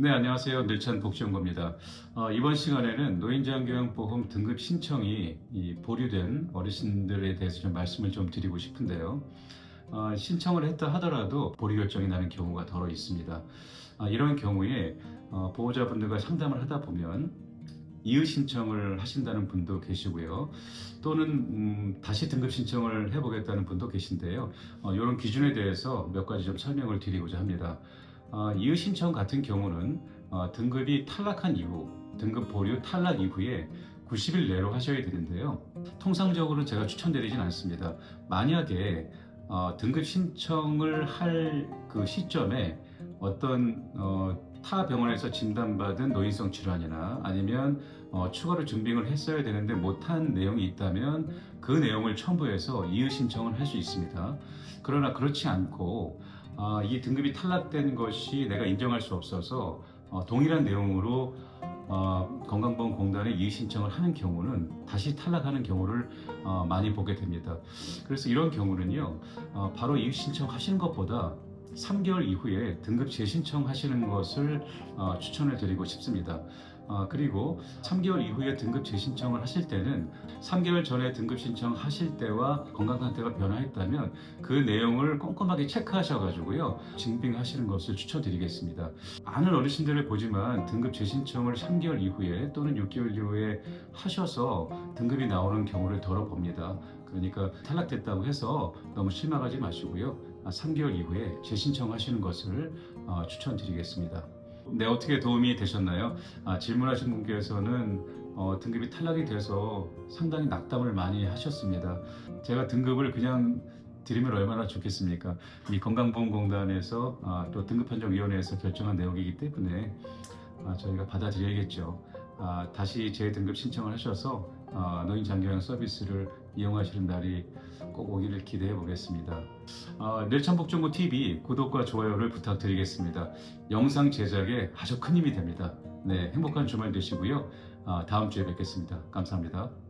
네, 안녕하세요. 늘찬 복지연구입니다. 어, 이번 시간에는 노인장교양보험 등급 신청이 이 보류된 어르신들에 대해서 좀 말씀을 좀 드리고 싶은데요. 어, 신청을 했다 하더라도 보류 결정이 나는 경우가 더러 있습니다. 아, 이런 경우에 어, 보호자분들과 상담을 하다 보면 이의 신청을 하신다는 분도 계시고요. 또는 음, 다시 등급 신청을 해보겠다는 분도 계신데요. 어, 이런 기준에 대해서 몇 가지 좀 설명을 드리고자 합니다. 어, 이의 신청 같은 경우는 어, 등급이 탈락한 이후, 등급 보류 탈락 이후에 90일 내로 하셔야 되는데요. 통상적으로 제가 추천드리진 않습니다. 만약에 어, 등급 신청을 할 그 시점에 어떤 어, 타 병원에서 진단받은 노인성 질환이나 아니면 어, 추가로 증빙을 했어야 되는데 못한 내용이 있다면 그 내용을 첨부해서 이의 신청을 할 수 있습니다. 그러나 그렇지 않고 아, 이 등급이 탈락된 것이 내가 인정할 수 없어서 어, 동일한 내용으로 어, 건강보험공단에 이의 신청을 하는 경우는 다시 탈락하는 경우를 어, 많이 보게 됩니다. 그래서 이런 경우는요, 어, 바로 이의 신청하시는 것보다 3개월 이후에 등급 재신청하시는 것을 어, 추천을 드리고 싶습니다. 어, 그리고 3개월 이후에 등급 재신청을 하실 때는 3개월 전에 등급 신청하실 때와 건강 상태가 변화했다면 그 내용을 꼼꼼하게 체크하셔가지고요 증빙하시는 것을 추천드리겠습니다. 많은 어르신들을 보지만 등급 재신청을 3개월 이후에 또는 6개월 이후에 하셔서 등급이 나오는 경우를 덜어 봅니다. 그러니까 탈락됐다고 해서 너무 실망하지 마시고요. 3개월 이후에 재신청하시는 것을 어, 추천드리겠습니다. 네, 어떻게 도움이 되셨나요? 아, 질문하신 분께서는 어, 등급이 탈락이 돼서 상당히 낙담을 많이 하셨습니다. 제가 등급을 그냥 드리면 얼마나 좋겠습니까? 이 건강보험공단에서 아, 또 등급판정위원회에서 결정한 내용이기 때문에 아, 저희가 받아들여야겠죠. 아, 다시 재등급 신청을 하셔서 아, 노인 장교양 서비스를 이용하시는 날이 꼭 오기를 기대해 보겠습니다. 아, 늘천복정부 TV 구독과 좋아요를 부탁드리겠습니다. 영상 제작에 아주 큰 힘이 됩니다. 네, 행복한 주말 되시고요. 아, 다음 주에 뵙겠습니다. 감사합니다.